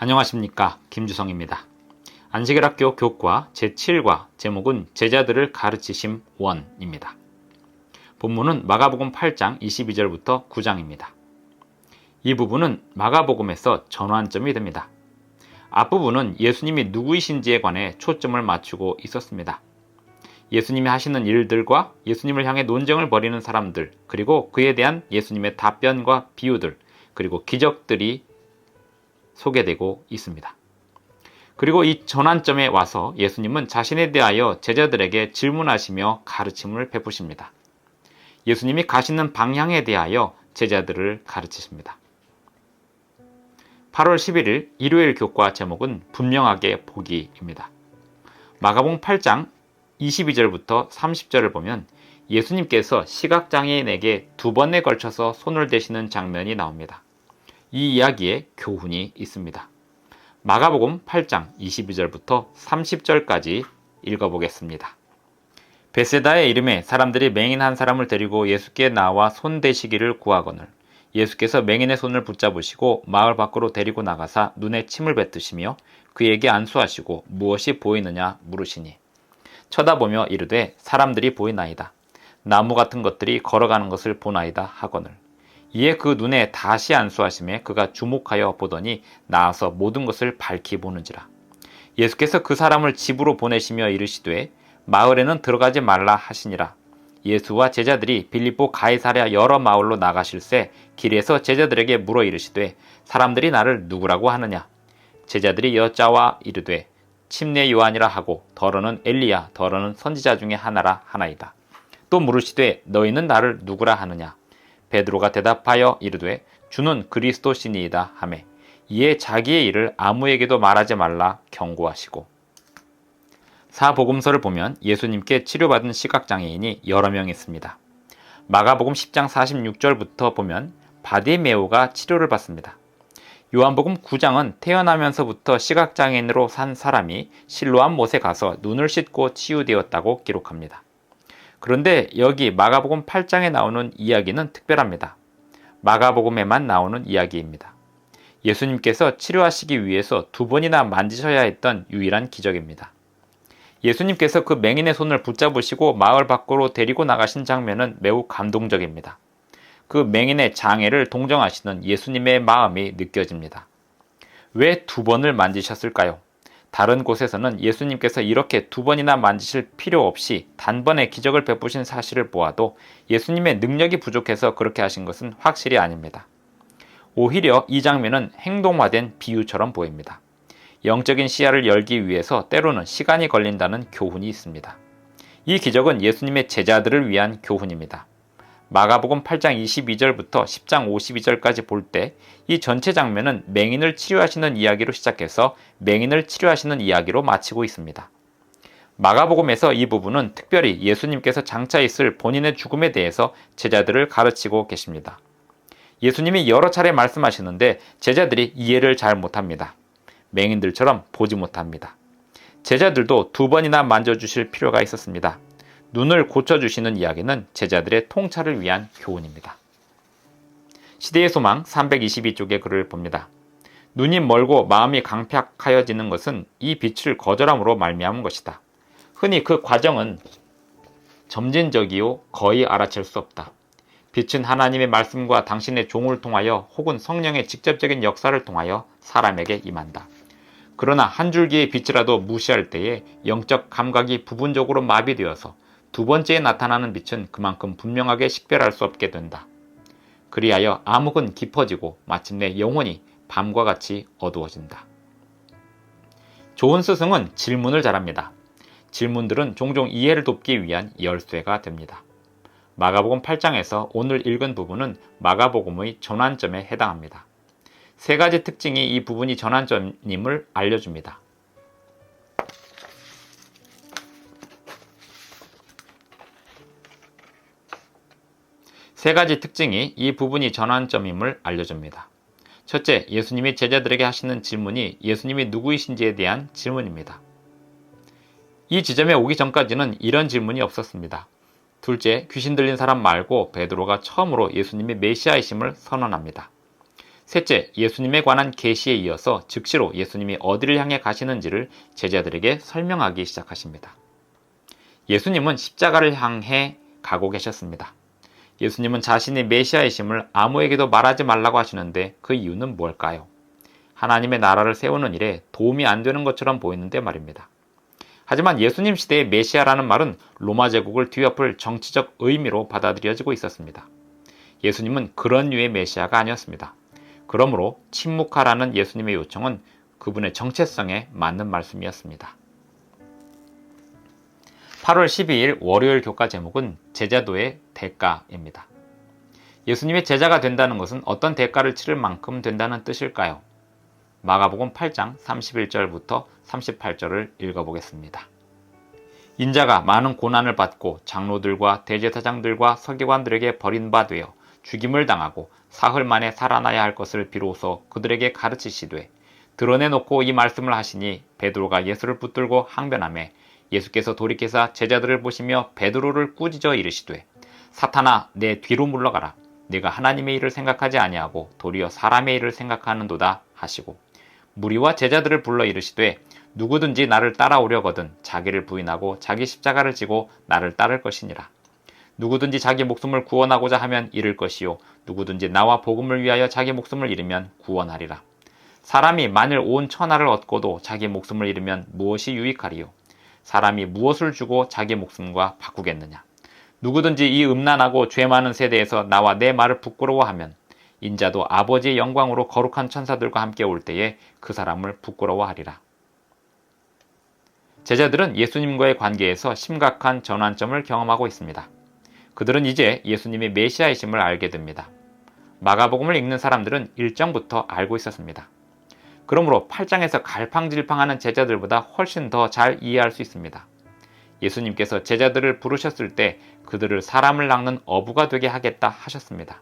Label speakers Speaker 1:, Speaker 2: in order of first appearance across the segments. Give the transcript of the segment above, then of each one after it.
Speaker 1: 안녕하십니까 김주성입니다. 안식일학교 교과 제7과 제목은 제자들을 가르치심 원입니다. 본문은 마가복음 8장 22절부터 9장입니다. 이 부분은 마가복음에서 전환점이 됩니다. 앞부분은 예수님이 누구이신지에 관해 초점을 맞추고 있었습니다. 예수님이 하시는 일들과 예수님을 향해 논쟁을 벌이는 사람들, 그리고 그에 대한 예수님의 답변과 비유들, 그리고 기적들이 소개되고 있습니다. 그리고 이 전환점에 와서 예수님은 자신에 대하여 제자들에게 질문하시며 가르침을 베푸십니다. 예수님이 가시는 방향에 대하여 제자들을 가르치십니다. 8월 11일 일요일 교과 제목은 분명하게 보기입니다. 마가봉 8장 22절부터 30절을 보면 예수님께서 시각장애인에게 두 번에 걸쳐서 손을 대시는 장면이 나옵니다. 이 이야기에 교훈이 있습니다. 마가복음 8장 22절부터 30절까지 읽어보겠습니다. 베세다의 이름에 사람들이 맹인 한 사람을 데리고 예수께 나와 손 대시기를 구하거늘 예수께서 맹인의 손을 붙잡으시고 마을 밖으로 데리고 나가사 눈에 침을 뱉으시며 그에게 안수하시고 무엇이 보이느냐 물으시니 쳐다보며 이르되 사람들이 보이나이다. 나무 같은 것들이 걸어가는 것을 보나이다 하거늘 이에 그 눈에 다시 안수하심에 그가 주목하여 보더니 나아서 모든 것을 밝히 보는지라. 예수께서 그 사람을 집으로 보내시며 이르시되 마을에는 들어가지 말라 하시니라. 예수와 제자들이 빌립보 가이사랴 여러 마을로 나가실새 길에서 제자들에게 물어 이르시되 사람들이 나를 누구라고 하느냐? 제자들이 여자와 이르되 침례 요한이라 하고 더러는 엘리야 더러는 선지자 중에 하나라 하나이다. 또 물으시되 너희는 나를 누구라 하느냐? 베드로가 대답하여 이르되 주는 그리스도시니이다 하매 이에 자기의 일을 아무에게도 말하지 말라 경고하시고 사복음서를 보면 예수님께 치료받은 시각장애인이 여러 명 있습니다. 마가복음 10장 46절부터 보면 바디메오가 치료를 받습니다. 요한복음 9장은 태어나면서부터 시각장애인으로 산 사람이 실로암 못에 가서 눈을 씻고 치유되었다고 기록합니다. 그런데 여기 마가복음 8장에 나오는 이야기는 특별합니다. 마가복음에만 나오는 이야기입니다. 예수님께서 치료하시기 위해서 두 번이나 만지셔야 했던 유일한 기적입니다. 예수님께서 그 맹인의 손을 붙잡으시고 마을 밖으로 데리고 나가신 장면은 매우 감동적입니다. 그 맹인의 장애를 동정하시는 예수님의 마음이 느껴집니다. 왜 두 번을 만지셨을까요? 다른 곳에서는 예수님께서 이렇게 두 번이나 만지실 필요 없이 단번에 기적을 베푸신 사실을 보아도 예수님의 능력이 부족해서 그렇게 하신 것은 확실히 아닙니다. 오히려 이 장면은 행동화된 비유처럼 보입니다. 영적인 시야를 열기 위해서 때로는 시간이 걸린다는 교훈이 있습니다. 이 기적은 예수님의 제자들을 위한 교훈입니다. 마가복음 8장 22절부터 10장 52절까지 볼 때 이 전체 장면은 맹인을 치료하시는 이야기로 시작해서 맹인을 치료하시는 이야기로 마치고 있습니다. 마가복음에서 이 부분은 특별히 예수님께서 장차 있을 본인의 죽음에 대해서 제자들을 가르치고 계십니다. 예수님이 여러 차례 말씀하시는데 제자들이 이해를 잘 못합니다. 맹인들처럼 보지 못합니다. 제자들도 두 번이나 만져주실 필요가 있었습니다. 눈을 고쳐주시는 이야기는 제자들의 통찰을 위한 교훈입니다. 시대의 소망 322쪽의 글을 봅니다. 눈이 멀고 마음이 강팍하여지는 것은 이 빛을 거절함으로 말미암은 것이다. 흔히 그 과정은 점진적이요 거의 알아챌 수 없다. 빛은 하나님의 말씀과 당신의 종을 통하여 혹은 성령의 직접적인 역사를 통하여 사람에게 임한다. 그러나 한 줄기의 빛이라도 무시할 때에 영적 감각이 부분적으로 마비되어서 두 번째에 나타나는 빛은 그만큼 분명하게 식별할 수 없게 된다. 그리하여 암흑은 깊어지고 마침내 영혼이 밤과 같이 어두워진다. 좋은 스승은 질문을 잘합니다. 질문들은 종종 이해를 돕기 위한 열쇠가 됩니다. 마가복음 8장에서 오늘 읽은 부분은 마가복음의 전환점에 해당합니다. 세 가지 특징이 이 부분이 전환점임을 알려줍니다. 세 가지 특징이 이 부분이 전환점임을 알려줍니다. 첫째, 예수님이 제자들에게 하시는 질문이 예수님이 누구이신지에 대한 질문입니다. 이 지점에 오기 전까지는 이런 질문이 없었습니다. 둘째, 귀신 들린 사람 말고 베드로가 처음으로 예수님이 메시아이심을 선언합니다. 셋째, 예수님에 관한 계시에 이어서 즉시로 예수님이 어디를 향해 가시는지를 제자들에게 설명하기 시작하십니다. 예수님은 십자가를 향해 가고 계셨습니다. 예수님은 자신이 메시아이심을 아무에게도 말하지 말라고 하시는데 그 이유는 무엇일까요? 하나님의 나라를 세우는 일에 도움이 안 되는 것처럼 보이는데 말입니다. 하지만 예수님 시대의 메시아라는 말은 로마 제국을 뒤엎을 정치적 의미로 받아들여지고 있었습니다. 예수님은 그런 류의 메시아가 아니었습니다. 그러므로 침묵하라는 예수님의 요청은 그분의 정체성에 맞는 말씀이었습니다. 8월 12일 월요일 교과 제목은 제자도의 대가입니다. 예수님의 제자가 된다는 것은 어떤 대가를 치를 만큼 된다는 뜻일까요? 마가복음 8장 31절부터 38절을 읽어보겠습니다. 인자가 많은 고난을 받고 장로들과 대제사장들과 서기관들에게 버림받되어 죽임을 당하고 사흘 만에 살아나야 할 것을 비로소 그들에게 가르치시되 드러내놓고 이 말씀을 하시니 베드로가 예수를 붙들고 항변함에 예수께서 돌이켜서 제자들을 보시며 베드로를 꾸짖어 이르시되 사탄아 내 뒤로 물러가라. 내가 하나님의 일을 생각하지 아니하고 도리어 사람의 일을 생각하는도다. 하시고 무리와 제자들을 불러 이르시되 누구든지 나를 따라오려거든 자기를 부인하고 자기 십자가를 지고 나를 따를 것이니라. 누구든지 자기 목숨을 구원하고자 하면 잃을 것이요. 누구든지 나와 복음을 위하여 자기 목숨을 잃으면 구원하리라. 사람이 만일 온 천하를 얻고도 자기 목숨을 잃으면 무엇이 유익하리요 사람이 무엇을 주고 자기 목숨과 바꾸겠느냐. 누구든지 이 음란하고 죄 많은 세대에서 나와 내 말을 부끄러워하면 인자도 아버지의 영광으로 거룩한 천사들과 함께 올 때에 그 사람을 부끄러워하리라. 제자들은 예수님과의 관계에서 심각한 전환점을 경험하고 있습니다. 그들은 이제 예수님의 메시아이심을 알게 됩니다. 마가복음을 읽는 사람들은 일정부터 알고 있었습니다. 그러므로 8장에서 갈팡질팡하는 제자들보다 훨씬 더 잘 이해할 수 있습니다. 예수님께서 제자들을 부르셨을 때 그들을 사람을 낚는 어부가 되게 하겠다 하셨습니다.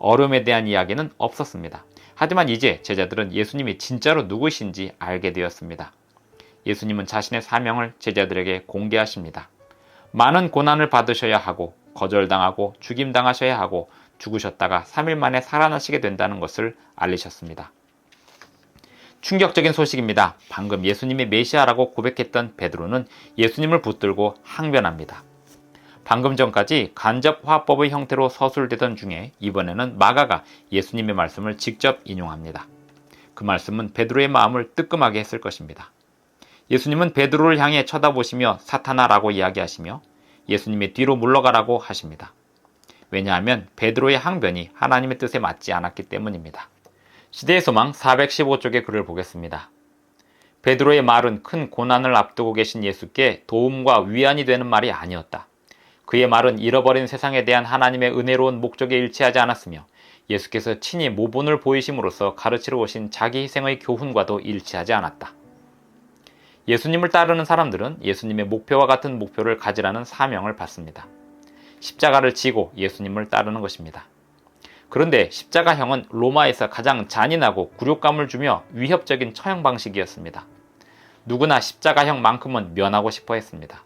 Speaker 1: 얼음에 대한 이야기는 없었습니다. 하지만 이제 제자들은 예수님이 진짜로 누구신지 알게 되었습니다. 예수님은 자신의 사명을 제자들에게 공개하십니다. 많은 고난을 받으셔야 하고 거절당하고 죽임당하셔야 하고 죽으셨다가 3일 만에 살아나시게 된다는 것을 알리셨습니다. 충격적인 소식입니다. 방금 예수님이 메시아라고 고백했던 베드로는 예수님을 붙들고 항변합니다. 방금 전까지 간접 화법의 형태로 서술되던 중에 이번에는 마가가 예수님의 말씀을 직접 인용합니다. 그 말씀은 베드로의 마음을 뜨끔하게 했을 것입니다. 예수님은 베드로를 향해 쳐다보시며 사타나라고 이야기하시며 예수님의 뒤로 물러가라고 하십니다. 왜냐하면 베드로의 항변이 하나님의 뜻에 맞지 않았기 때문입니다. 시대의 소망 415쪽의 글을 보겠습니다. 베드로의 말은 큰 고난을 앞두고 계신 예수께 도움과 위안이 되는 말이 아니었다. 그의 말은 잃어버린 세상에 대한 하나님의 은혜로운 목적에 일치하지 않았으며 예수께서 친히 모본을 보이심으로써 가르치러 오신 자기 희생의 교훈과도 일치하지 않았다. 예수님을 따르는 사람들은 예수님의 목표와 같은 목표를 가지라는 사명을 받습니다. 십자가를 지고 예수님을 따르는 것입니다. 그런데 십자가형은 로마에서 가장 잔인하고 굴욕감을 주며 위협적인 처형 방식이었습니다. 누구나 십자가형만큼은 면하고 싶어 했습니다.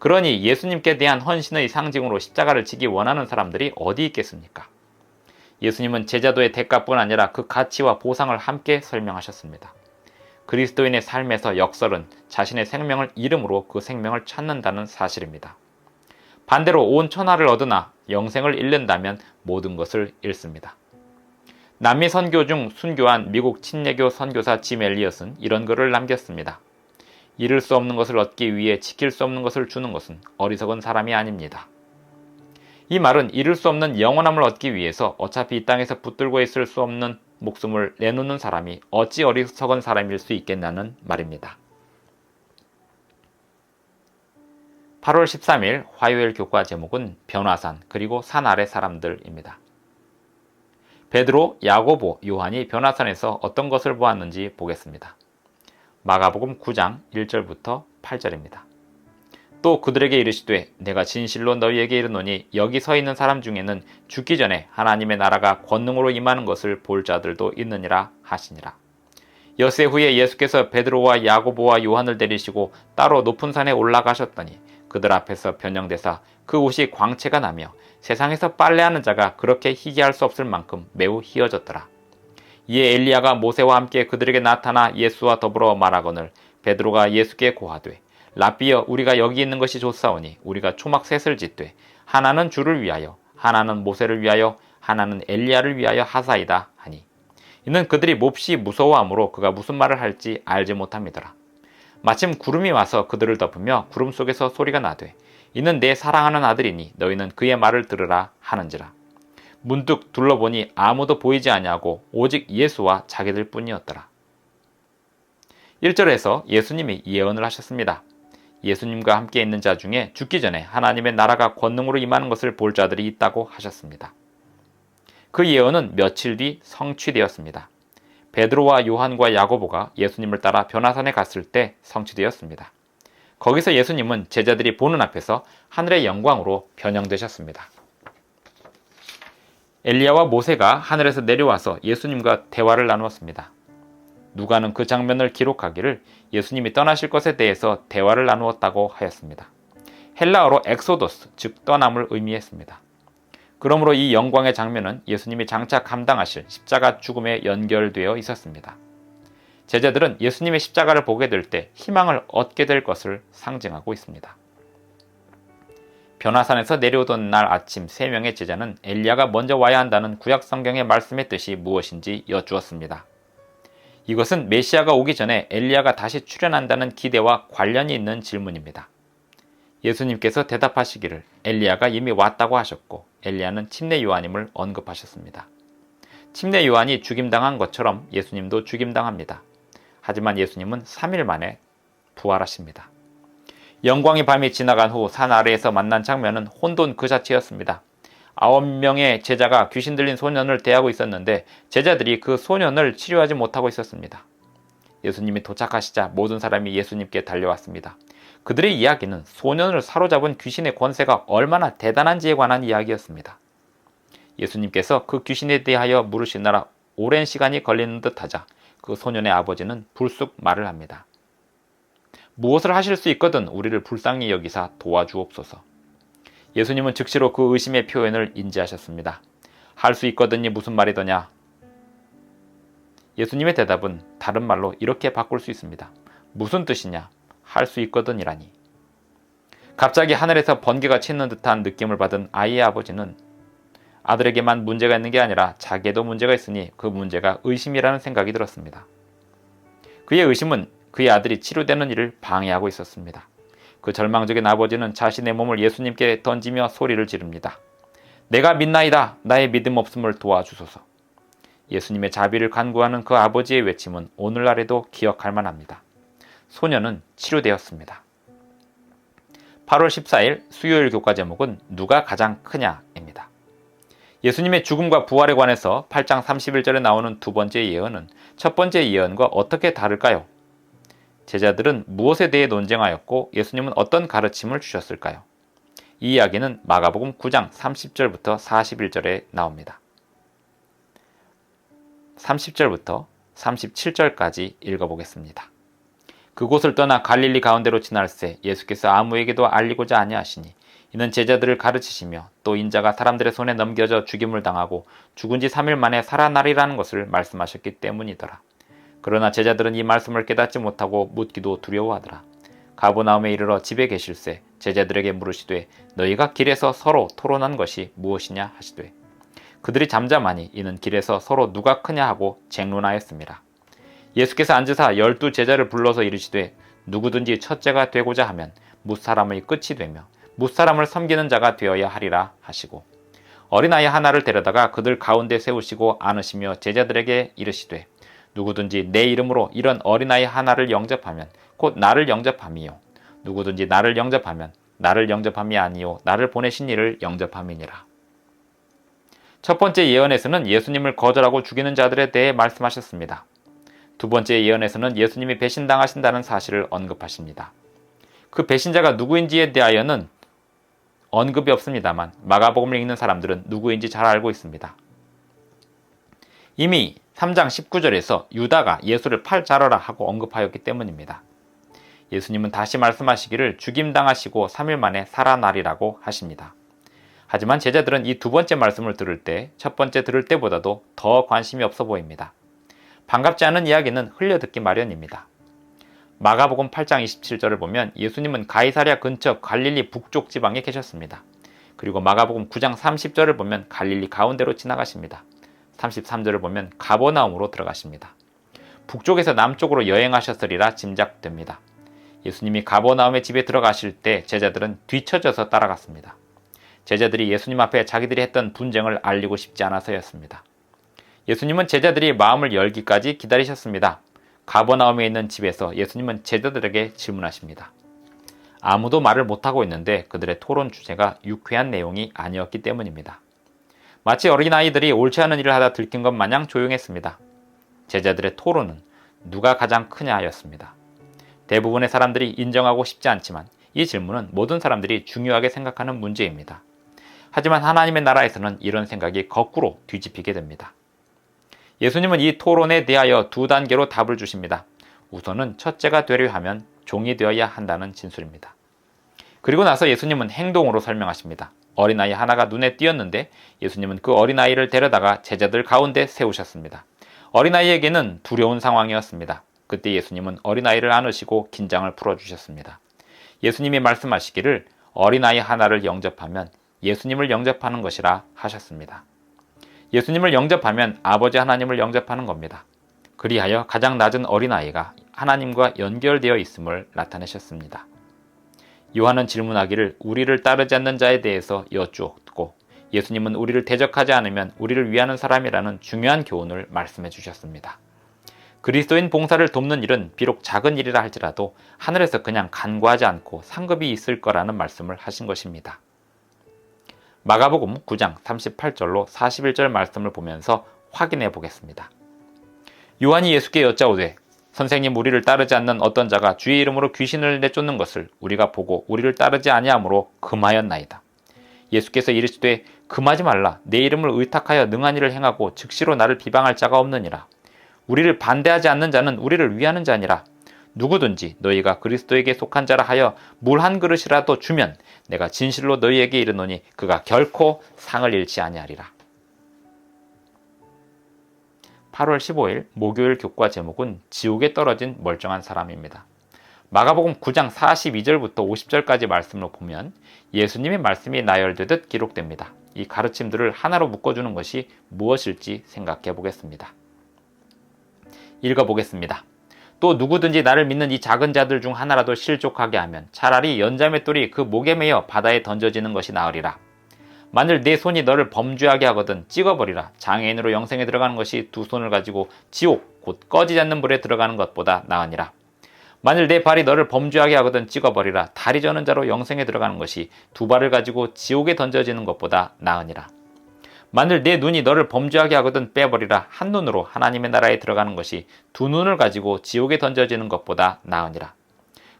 Speaker 1: 그러니 예수님께 대한 헌신의 상징으로 십자가를 지기 원하는 사람들이 어디 있겠습니까? 예수님은 제자도의 대가뿐 아니라 그 가치와 보상을 함께 설명하셨습니다. 그리스도인의 삶에서 역설은 자신의 생명을 잃음으로 그 생명을 찾는다는 사실입니다. 반대로 온 천하를 얻으나 영생을 잃는다면 모든 것을 잃습니다. 남미 선교 중 순교한 미국 친례교 선교사 짐 엘리엇은 이런 글을 남겼습니다. 잃을 수 없는 것을 얻기 위해 지킬 수 없는 것을 주는 것은 어리석은 사람이 아닙니다. 이 말은 잃을 수 없는 영원함을 얻기 위해서 어차피 이 땅에서 붙들고 있을 수 없는 목숨을 내놓는 사람이 어찌 어리석은 사람일 수 있겠냐는 말입니다. 8월 13일 화요일 교과 제목은 변화산 그리고 산 아래 사람들입니다. 베드로, 야고보, 요한이 변화산에서 어떤 것을 보았는지 보겠습니다. 마가복음 9장 1절부터 8절입니다. 또 그들에게 이르시되 내가 진실로 너희에게 이르노니 여기 서 있는 사람 중에는 죽기 전에 하나님의 나라가 권능으로 임하는 것을 볼 자들도 있느니라 하시니라. 여세 후에 예수께서 베드로와 야고보와 요한을 데리시고 따로 높은 산에 올라가셨더니 그들 앞에서 변형되사 그 옷이 광채가 나며 세상에서 빨래하는 자가 그렇게 희귀할 수 없을 만큼 매우 희어졌더라. 이에 엘리야가 모세와 함께 그들에게 나타나 예수와 더불어 말하거늘 베드로가 예수께 고하되 라비여 우리가 여기 있는 것이 좋사오니 우리가 초막 셋을 짓되 하나는 주를 위하여 하나는 모세를 위하여 하나는 엘리야를 위하여 하사이다 하니 이는 그들이 몹시 무서워하므로 그가 무슨 말을 할지 알지 못합니다라 마침 구름이 와서 그들을 덮으며 구름 속에서 소리가 나되 이는 내 사랑하는 아들이니 너희는 그의 말을 들으라 하는지라 문득 둘러보니 아무도 보이지 아니하고 오직 예수와 자기들 뿐이었더라. 1절에서 예수님이 예언을 하셨습니다. 예수님과 함께 있는 자 중에 죽기 전에 하나님의 나라가 권능으로 임하는 것을 볼 자들이 있다고 하셨습니다. 그 예언은 며칠 뒤 성취되었습니다. 베드로와 요한과 야고보가 예수님을 따라 변화산에 갔을 때 성취되었습니다. 거기서 예수님은 제자들이 보는 앞에서 하늘의 영광으로 변형되셨습니다. 엘리야와 모세가 하늘에서 내려와서 예수님과 대화를 나누었습니다. 누가는 그 장면을 기록하기를 예수님이 떠나실 것에 대해서 대화를 나누었다고 하였습니다. 헬라어로 엑소도스, 즉 떠남을 의미했습니다. 그러므로 이 영광의 장면은 예수님이 장차 감당하실 십자가 죽음에 연결되어 있었습니다. 제자들은 예수님의 십자가를 보게 될 때 희망을 얻게 될 것을 상징하고 있습니다. 변화산에서 내려오던 날 아침 세 명의 제자는 엘리야가 먼저 와야 한다는 구약 성경의 말씀의 뜻이 무엇인지 여쭈었습니다. 이것은 메시아가 오기 전에 엘리야가 다시 출현한다는 기대와 관련이 있는 질문입니다. 예수님께서 대답하시기를 엘리야가 이미 왔다고 하셨고 엘리야는 침례 요한임을 언급하셨습니다. 침례 요한이 죽임당한 것처럼 예수님도 죽임당합니다. 하지만 예수님은 3일 만에 부활하십니다. 영광의 밤이 지나간 후 산 아래에서 만난 장면은 혼돈 그 자체였습니다. 아홉 명의 제자가 귀신 들린 소년을 대하고 있었는데 제자들이 그 소년을 치료하지 못하고 있었습니다. 예수님이 도착하시자 모든 사람이 예수님께 달려왔습니다. 그들의 이야기는 소년을 사로잡은 귀신의 권세가 얼마나 대단한지에 관한 이야기였습니다. 예수님께서 그 귀신에 대하여 물으시느라 오랜 시간이 걸리는 듯 하자 그 소년의 아버지는 불쑥 말을 합니다. 무엇을 하실 수 있거든 우리를 불쌍히 여기사 도와주옵소서. 예수님은 즉시로 그 의심의 표현을 인지하셨습니다. 할 수 있거든이 무슨 말이더냐? 예수님의 대답은 다른 말로 이렇게 바꿀 수 있습니다. 무슨 뜻이냐? 할 수 있거든이라니. 갑자기 하늘에서 번개가 치는 듯한 느낌을 받은 아이의 아버지는 아들에게만 문제가 있는 게 아니라 자기에도 문제가 있으니 그 문제가 의심이라는 생각이 들었습니다. 그의 의심은 그의 아들이 치료되는 일을 방해하고 있었습니다. 그 절망적인 아버지는 자신의 몸을 예수님께 던지며 소리를 지릅니다. 내가 믿나이다. 나의 믿음 없음을 도와주소서. 예수님의 자비를 간구하는 그 아버지의 외침은 오늘날에도 기억할 만합니다. 소년은 치료되었습니다. 8월 14일 수요일 교과 제목은 누가 가장 크냐입니다. 예수님의 죽음과 부활에 관해서 8장 31절에 나오는 두 번째 예언은 첫 번째 예언과 어떻게 다를까요? 제자들은 무엇에 대해 논쟁하였고 예수님은 어떤 가르침을 주셨을까요? 이 이야기는 마가복음 9장 30절부터 41절에 나옵니다. 30절부터 37절까지 읽어보겠습니다. 그곳을 떠나 갈릴리 가운데로 지날새 예수께서 아무에게도 알리고자 아니하시니 이는 제자들을 가르치시며 또 인자가 사람들의 손에 넘겨져 죽임을 당하고 죽은 지 3일 만에 살아나리라는 것을 말씀하셨기 때문이더라. 그러나 제자들은 이 말씀을 깨닫지 못하고 묻기도 두려워하더라. 가보나움에 이르러 집에 계실새 제자들에게 물으시되 너희가 길에서 서로 토론한 것이 무엇이냐 하시되 그들이 잠잠하니 이는 길에서 서로 누가 크냐 하고 쟁론하였습니다. 예수께서 앉으사 열두 제자를 불러서 이르시되 누구든지 첫째가 되고자 하면 무사람의 끝이 되며 무사람을 섬기는 자가 되어야 하리라 하시고 어린아이 하나를 데려다가 그들 가운데 세우시고 안으시며 제자들에게 이르시되 누구든지 내 이름으로 이런 어린아이 하나를 영접하면 곧 나를 영접함이요. 누구든지 나를 영접하면 나를 영접함이 아니요 나를 보내신 이를 영접함이니라. 첫 번째 예언에서는 예수님을 거절하고 죽이는 자들에 대해 말씀하셨습니다. 두 번째 예언에서는 예수님이 배신당하신다는 사실을 언급하십니다. 그 배신자가 누구인지에 대하여는 언급이 없습니다만 마가복음을 읽는 사람들은 누구인지 잘 알고 있습니다. 이미 3장 19절에서 유다가 예수를 팔 자러라 하고 언급하였기 때문입니다. 예수님은 다시 말씀하시기를 죽임당하시고 3일 만에 살아나리라고 하십니다. 하지만 제자들은 이 두 번째 말씀을 들을 때 첫 번째 들을 때보다도 더 관심이 없어 보입니다. 반갑지 않은 이야기는 흘려듣기 마련입니다. 마가복음 8장 27절을 보면 예수님은 가이사랴 근처 갈릴리 북쪽 지방에 계셨습니다. 그리고 마가복음 9장 30절을 보면 갈릴리 가운데로 지나가십니다. 33절을 보면 가버나움으로 들어가십니다. 북쪽에서 남쪽으로 여행하셨으리라 짐작됩니다. 예수님이 가버나움의 집에 들어가실 때 제자들은 뒤처져서 따라갔습니다. 제자들이 예수님 앞에 자기들이 했던 분쟁을 알리고 싶지 않아서였습니다. 예수님은 제자들이 마음을 열기까지 기다리셨습니다. 가버나움에 있는 집에서 예수님은 제자들에게 질문하십니다. 아무도 말을 못하고 있는데 그들의 토론 주제가 유쾌한 내용이 아니었기 때문입니다. 마치 어린아이들이 옳지 않은 일을 하다 들킨 것 마냥 조용했습니다. 제자들의 토론은 누가 가장 크냐였습니다. 대부분의 사람들이 인정하고 싶지 않지만 이 질문은 모든 사람들이 중요하게 생각하는 문제입니다. 하지만 하나님의 나라에서는 이런 생각이 거꾸로 뒤집히게 됩니다. 예수님은 이 토론에 대하여 두 단계로 답을 주십니다. 우선은 첫째가 되려 하면 종이 되어야 한다는 진술입니다. 그리고 나서 예수님은 행동으로 설명하십니다. 어린아이 하나가 눈에 띄었는데 예수님은 그 어린아이를 데려다가 제자들 가운데 세우셨습니다. 어린아이에게는 두려운 상황이었습니다. 그때 예수님은 어린아이를 안으시고 긴장을 풀어주셨습니다. 예수님이 말씀하시기를 어린아이 하나를 영접하면 예수님을 영접하는 것이라 하셨습니다. 예수님을 영접하면 아버지 하나님을 영접하는 겁니다. 그리하여 가장 낮은 어린아이가 하나님과 연결되어 있음을 나타내셨습니다. 요한은 질문하기를 우리를 따르지 않는 자에 대해서 여쭈었고 예수님은 우리를 대적하지 않으면 우리를 위하는 사람이라는 중요한 교훈을 말씀해 주셨습니다. 그리스도인 봉사를 돕는 일은 비록 작은 일이라 할지라도 하늘에서 그냥 간과하지 않고 상급이 있을 거라는 말씀을 하신 것입니다. 마가복음 9장 38절로 41절 말씀을 보면서 확인해 보겠습니다. 요한이 예수께 여짜오되 선생님 우리를 따르지 않는 어떤 자가 주의 이름으로 귀신을 내쫓는 것을 우리가 보고 우리를 따르지 아니하므로 금하였나이다. 예수께서 이르시되 금하지 말라 내 이름을 의탁하여 능한 일을 행하고 즉시로 나를 비방할 자가 없느니라. 우리를 반대하지 않는 자는 우리를 위하는 자니라. 누구든지 너희가 그리스도에게 속한 자라 하여 물 한 그릇이라도 주면 내가 진실로 너희에게 이르노니 그가 결코 상을 잃지 아니하리라. 8월 15일 목요일 교과 제목은 지옥에 떨어진 멀쩡한 사람입니다. 마가복음 9장 42절부터 50절까지 말씀을 보면 예수님의 말씀이 나열되듯 기록됩니다. 이 가르침들을 하나로 묶어주는 것이 무엇일지 생각해 보겠습니다. 읽어보겠습니다. 또 누구든지 나를 믿는 이 작은 자들 중 하나라도 실족하게 하면 차라리 연자맷돌이 그 목에 매여 바다에 던져지는 것이 나으리라. 만일 내 손이 너를 범죄하게 하거든 찍어버리라. 장애인으로 영생에 들어가는 것이 두 손을 가지고 지옥 곧 꺼지지 않는 불에 들어가는 것보다 나으니라. 만일 내 발이 너를 범죄하게 하거든 찍어버리라. 다리 저는 자로 영생에 들어가는 것이 두 발을 가지고 지옥에 던져지는 것보다 나으니라. 만일 내 눈이 너를 범죄하게 하거든 빼버리라 한 눈으로 하나님의 나라에 들어가는 것이 두 눈을 가지고 지옥에 던져지는 것보다 나으니라.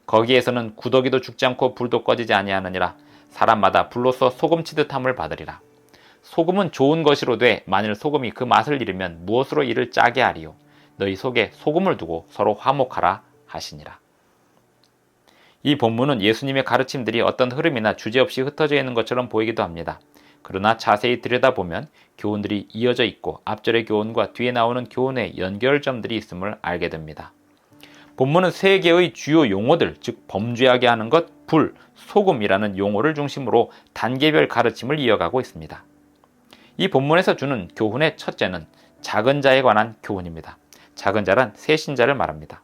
Speaker 1: 거기에서는 구더기도 죽지 않고 불도 꺼지지 아니하느니라. 사람마다 불로서 소금치듯함을 받으리라. 소금은 좋은 것이로 돼 만일 소금이 그 맛을 잃으면 무엇으로 이를 짜게 하리요. 너희 속에 소금을 두고 서로 화목하라 하시니라. 이 본문은 예수님의 가르침들이 어떤 흐름이나 주제 없이 흩어져 있는 것처럼 보이기도 합니다. 그러나 자세히 들여다보면 교훈들이 이어져 있고 앞절의 교훈과 뒤에 나오는 교훈의 연결점들이 있음을 알게 됩니다. 본문은 세 개의 주요 용어들, 즉 범죄하게 하는 것, 불, 소금이라는 용어를 중심으로 단계별 가르침을 이어가고 있습니다. 이 본문에서 주는 교훈의 첫째는 작은 자에 관한 교훈입니다. 작은 자란 새 신자를 말합니다.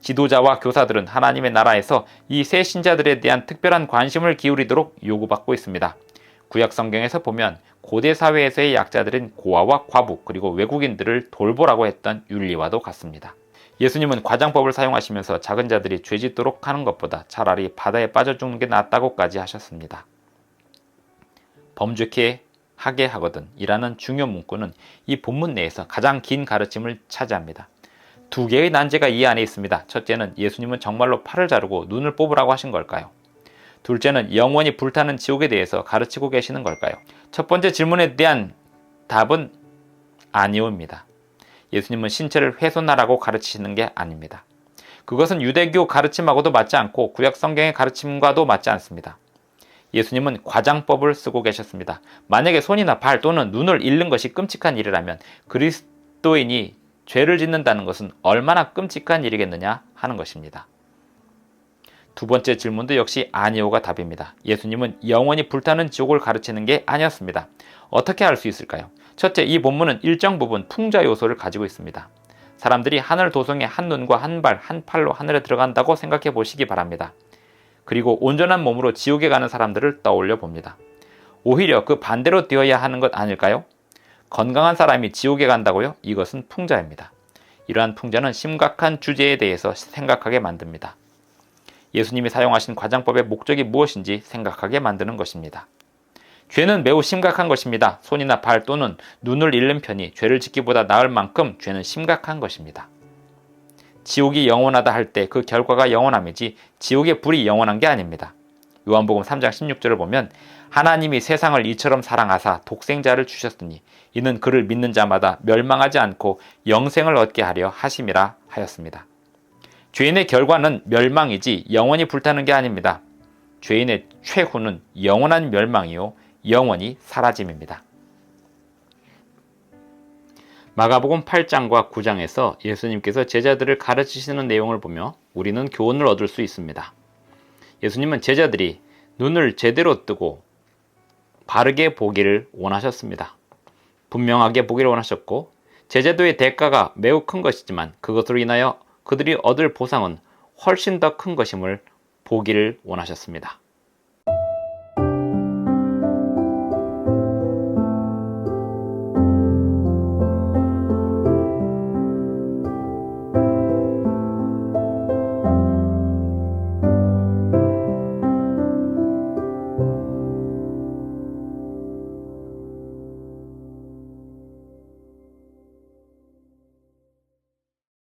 Speaker 1: 지도자와 교사들은 하나님의 나라에서 이새 신자들에 대한 특별한 관심을 기울이도록 요구받고 있습니다. 구약 성경에서 보면 고대 사회에서의 약자들인 고아와 과부 그리고 외국인들을 돌보라고 했던 윤리와도 같습니다. 예수님은 과장법을 사용하시면서 작은 자들이 죄 짓도록 하는 것보다 차라리 바다에 빠져 죽는 게 낫다고까지 하셨습니다. 범죄케 하게 하거든 이라는 중요 문구는 이 본문 내에서 가장 긴 가르침을 차지합니다. 두 개의 난제가 이 안에 있습니다. 첫째는 예수님은 정말로 팔을 자르고 눈을 뽑으라고 하신 걸까요? 둘째는 영원히 불타는 지옥에 대해서 가르치고 계시는 걸까요? 첫 번째 질문에 대한 답은 아니오입니다. 예수님은 신체를 훼손하라고 가르치시는 게 아닙니다. 그것은 유대교 가르침하고도 맞지 않고 구약 성경의 가르침과도 맞지 않습니다. 예수님은 과장법을 쓰고 계셨습니다. 만약에 손이나 발 또는 눈을 잃는 것이 끔찍한 일이라면 그리스도인이 죄를 짓는다는 것은 얼마나 끔찍한 일이겠느냐 하는 것입니다. 두 번째 질문도 역시 아니오가 답입니다. 예수님은 영원히 불타는 지옥을 가르치는 게 아니었습니다. 어떻게 알 수 있을까요? 첫째, 이 본문은 일정 부분 풍자 요소를 가지고 있습니다. 사람들이 하늘 도성의 한 눈과 한 발, 한 팔로 하늘에 들어간다고 생각해 보시기 바랍니다. 그리고 온전한 몸으로 지옥에 가는 사람들을 떠올려 봅니다. 오히려 그 반대로 되어야 하는 것 아닐까요? 건강한 사람이 지옥에 간다고요? 이것은 풍자입니다. 이러한 풍자는 심각한 주제에 대해서 생각하게 만듭니다. 예수님이 사용하신 과장법의 목적이 무엇인지 생각하게 만드는 것입니다. 죄는 매우 심각한 것입니다. 손이나 발 또는 눈을 잃는 편이 죄를 짓기보다 나을 만큼 죄는 심각한 것입니다. 지옥이 영원하다 할 때 그 결과가 영원함이지 지옥의 불이 영원한 게 아닙니다. 요한복음 3장 16절을 보면 하나님이 세상을 이처럼 사랑하사 독생자를 주셨으니 이는 그를 믿는 자마다 멸망하지 않고 영생을 얻게 하려 하심이라 하였습니다. 죄인의 결과는 멸망이지 영원히 불타는 게 아닙니다. 죄인의 최후는 영원한 멸망이요 영원히 사라짐입니다. 마가복음 8장과 9장에서 예수님께서 제자들을 가르치시는 내용을 보며 우리는 교훈을 얻을 수 있습니다. 예수님은 제자들이 눈을 제대로 뜨고 바르게 보기를 원하셨습니다. 분명하게 보기를 원하셨고 제자도의 대가가 매우 큰 것이지만 그것으로 인하여 그들이 얻을 보상은 훨씬 더 큰 것임을 보기를 원하셨습니다.